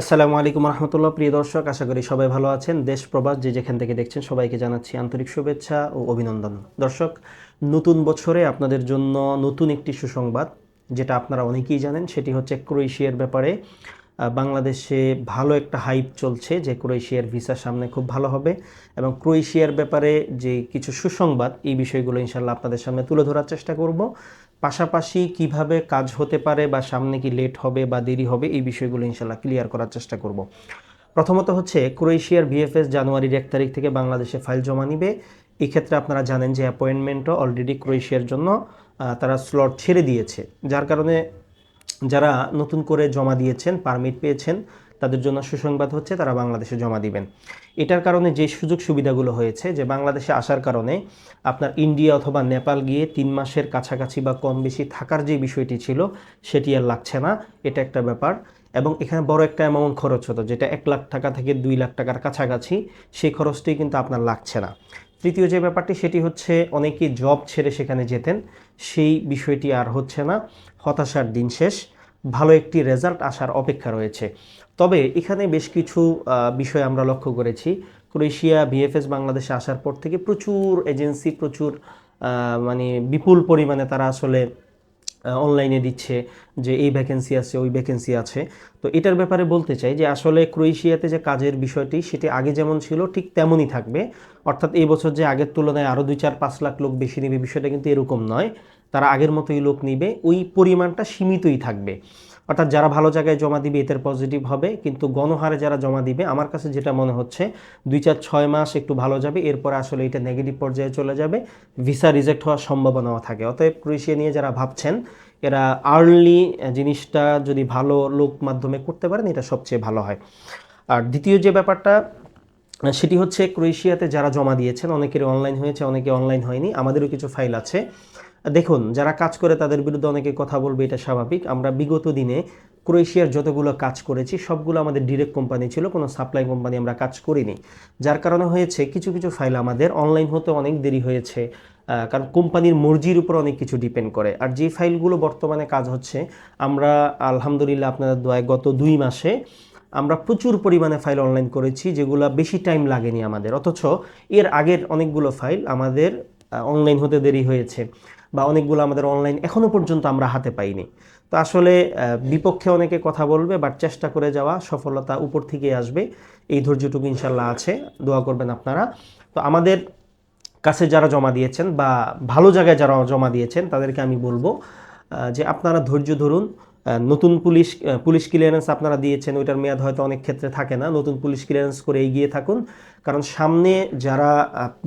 আসসালামু আলাইকুম রহমতুল্লাহ। প্রিয় দর্শক, আশা করি সবাই ভালো আছেন। দেশ, প্রবাস যে যেখান থেকে দেখছেন, সবাইকে জানাচ্ছি আন্তরিক শুভেচ্ছা ও অভিনন্দন। দর্শক, নতুন বছরে আপনাদের জন্য নতুন একটি সুসংবাদ, যেটা আপনারা অনেকেই জানেন, সেটি হচ্ছে ক্রোয়েশিয়ার ব্যাপারে। বাংলাদেশে ভালো একটা হাইপ চলছে যে ক্রোয়েশিয়ার ভিসা সামনে খুব ভালো হবে এবং ক্রোয়েশিয়ার ব্যাপারে যে কিছু সুসংবাদ, এই বিষয়গুলো ইনশাল্লাহ আপনাদের সামনে তুলে ধরার চেষ্টা করব। পাশাপাশি কীভাবে কাজ হতে পারে বা সামনে কি লেট হবে বা দেরি হবে, এই বিষয়গুলো ইনশাল্লাহ ক্লিয়ার করার চেষ্টা করব। প্রথমত হচ্ছে, ক্রোয়েশিয়ার ভিএফএস জানুয়ারির এক তারিখ থেকে বাংলাদেশে ফাইল জমা নিবে। এই ক্ষেত্রে আপনারা জানেন যে অ্যাপয়েন্টমেন্টও অলরেডি ক্রোয়েশিয়ার জন্য তারা স্লট ছেড়ে দিয়েছে। যার কারণে যারা নতুন করে জমা দিয়েছেন পারমিট পেয়েছেন, তাদের জন্য সুসংবাদ হচ্ছে তারা বাংলাদেশে জমা দিবেন। এটার কারণে যে সুযোগ সুবিধাগুলো হয়েছে যে বাংলাদেশে আসার কারণে আপনার ইন্ডিয়া অথবা নেপাল গিয়ে তিন মাসের কাছাকাছি বা কম বেশি থাকার যে বিষয়টি ছিল, সেটি আর লাগছে না। এটা একটা ব্যাপার। এবং এখানে বড় একটা অ্যামাউন্ট খরচ হতো, যেটা এক লাখ টাকা থেকে দুই লাখ টাকার কাছাকাছি, সেই খরচটি কিন্তু আপনার লাগছে না। তৃতীয় যে ব্যাপারটি, সেটি হচ্ছে অনেকেই জব ছেড়ে সেখানে যেতেন। সেই বিষয়টি আর হচ্ছে না। হতাশার দিন শেষ। ভালো একটি রেজাল্ট আসার অপেক্ষা রয়েছে। তবে এখানে বেশ কিছু বিষয় আমরা লক্ষ্য করেছি। ক্রোয়েশিয়া, বিএফএস বাংলাদেশে আসার পর থেকে প্রচুর এজেন্সি, প্রচুর মানে বিপুল পরিমাণে তারা আসলে অনলাইনে দিচ্ছে। যে এই ভ্যাকেন্সি আছে, ওই ভ্যাকেন্সি আছে। তো এটার ব্যাপারে বলতে চাই যে আসলে ক্রোয়েশিয়াতে যে কাজের বিষয়টি, সেটি আগে যেমন ছিল, ঠিক তেমনই থাকবে। অর্থাৎ এই বছর যে আগের তুলনায় আরও দুই চার পাঁচ লাখ লোক বেশি নেবে, বিষয়টা কিন্তু এরকম নয়। তারা আগের মতোই লোক নিবে, ওই পরিমাণটা সীমিতই থাকবে। অর্থাৎ যারা ভালো জায়গায় জমা দিবে এদের পজিটিভ হবে। কিন্তু গণহারে যারা জমা দিবে, আমার কাছে যেটা মনে হচ্ছে, দুই চার ছয় মাস একটু ভালো যাবে, এরপরে আসলে এটা নেগেটিভ পর্যায়ে চলে যাবে। ভিসা রিজেক্ট হওয়ার সম্ভাবনাও থাকে। অতএব ক্রোয়েশিয়া নিয়ে যারা ভাবছেন এরা আর্লি জিনিসটা যদি ভালো লোক মাধ্যমে করতে পারেন, এটা সবচেয়ে ভালো হয়। আর দ্বিতীয় যে ব্যাপারটা, সেটি হচ্ছে ক্রোয়েশিয়াতে যারা জমা দিয়েছেন, অনেকের অনলাইন হয়েছে, অনেকে অনলাইন হয়নি, আমাদেরও কিছু ফাইল আছে। দেখুন, যারা কাজ করে তাদের বিরুদ্ধে অনেকে কথা বলবে, এটা স্বাভাবিক। আমরা বিগত দিনে ক্রোয়েশিয়ার যতগুলো কাজ করেছি, সবগুলো আমাদের ডিরেক্ট কোম্পানি ছিল, কোনো সাপ্লাই কোম্পানি আমরা কাজ করিনি। যার কারণে হয়েছে, কিছু কিছু ফাইল আমাদের অনলাইন হতে অনেক দেরি হয়েছে কারণ কোম্পানির মর্জির উপর অনেক কিছু ডিপেন্ড করে। আর যে ফাইলগুলো বর্তমানে কাজ হচ্ছে, আমরা আলহামদুলিল্লাহ আপনাদের দোয়ায় গত দুই মাসে আমরা প্রচুর পরিমাণে ফাইল অনলাইন করেছি, যেগুলো বেশি টাইম লাগেনি আমাদের। অথচ এর আগের অনেকগুলো ফাইল আমাদের অনলাইন হতে দেরি হয়েছে। বা অনেকগুলো আমাদের অনলাইন এখনও পর্যন্ত আমরা হাতে পাইনি। তো আসলে বিপক্ষে অনেকে কথা বলবে বাট চেষ্টা করে যাওয়া, সফলতা উপর থেকে আসবে। এই ধৈর্যটুকু ইনশাল্লাহ আছে, দোয়া করবেন আপনারা। তো আমাদের কাছে যারা জমা দিয়েছেন বা ভালো জায়গায় যারা জমা দিয়েছেন, তাদেরকে আমি বলব যে আপনারা ধৈর্য ধরুন। নতুন পুলিশ পুলিশ ক্লিয়ারেন্স আপনারা দিয়েছেন, ওইটার মেয়াদ হয়তো অনেক ক্ষেত্রে থাকে না। নতুন পুলিশ ক্লিয়ারেন্স করে এগিয়ে থাকুন। কারণ সামনে যারা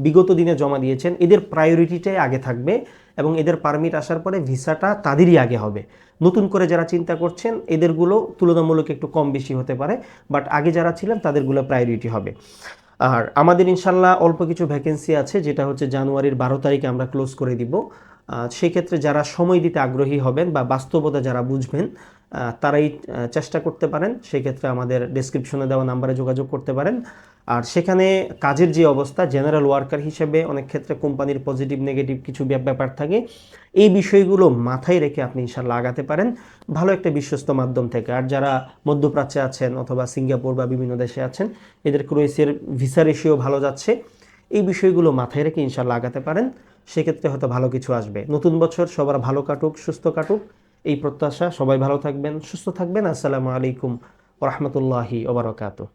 বিগত দিনে জমা দিয়েছেন, এদের প্রায়োরিটিটাই আগে থাকবে। এবং এদের পারমিট আসার পরে ভিসাটা তাদেরই আগে হবে। নতুন করে যারা চিন্তা করছেন, এদেরগুলো তুলনামূলক একটু কম বেশি হতে পারে বাট আগে যারা ছিলেন, তাদেরগুলো প্রায়োরিটি হবে। আর আমাদের ইনশাল্লাহ অল্প কিছু ভ্যাকেন্সি আছে, যেটা হচ্ছে জানুয়ারির বারো তারিখে আমরা ক্লোজ করে দিব। আহ, সেই ক্ষেত্রে যারা সময় দিতে আগ্রহী হবেন বা বাস্তবতা যারা বুঝবেন তারাই চেষ্টা করতে পারেন। সেই ক্ষেত্রে আমাদের ডেসক্রিপশনে দেওয়া নাম্বারে যোগাযোগ করতে পারেন। আর সেখানে কাজের যে অবস্থা জেনারেল ওয়ার্কার হিসেবে অনেক ক্ষেত্রে কোম্পানির পজিটিভ নেগেটিভ কিছু ব্যাপার থাকে। এই বিষয়গুলো মাথায় রেখে আপনি ইনশাল্লাহ আগাতে পারেন। ভালো একটা বিশ্বস্ত মাধ্যম থেকে। আর যারা মধ্যপ্রাচ্যে আছেন অথবা সিঙ্গাপুর বা বিভিন্ন দেশে আছেন এদের ক্রোয়েশিয়ার ভিসা রেশিও ভালো যাচ্ছে। এই বিষয়গুলো মাথায় রেখে ইনশাল্লাহ আগাতে পারেন। সেক্ষেত্রে হয়তো ভালো কিছু আসবে। নতুন বছর সবার ভালো কাটুক, সুস্থ কাটুক। এই প্রত্যাশা, সবাই ভালো থাকবেন, সুস্থ থাকবেন। আসসালামু আলাইকুম রহমতুল্লাহি ওবরাকাতু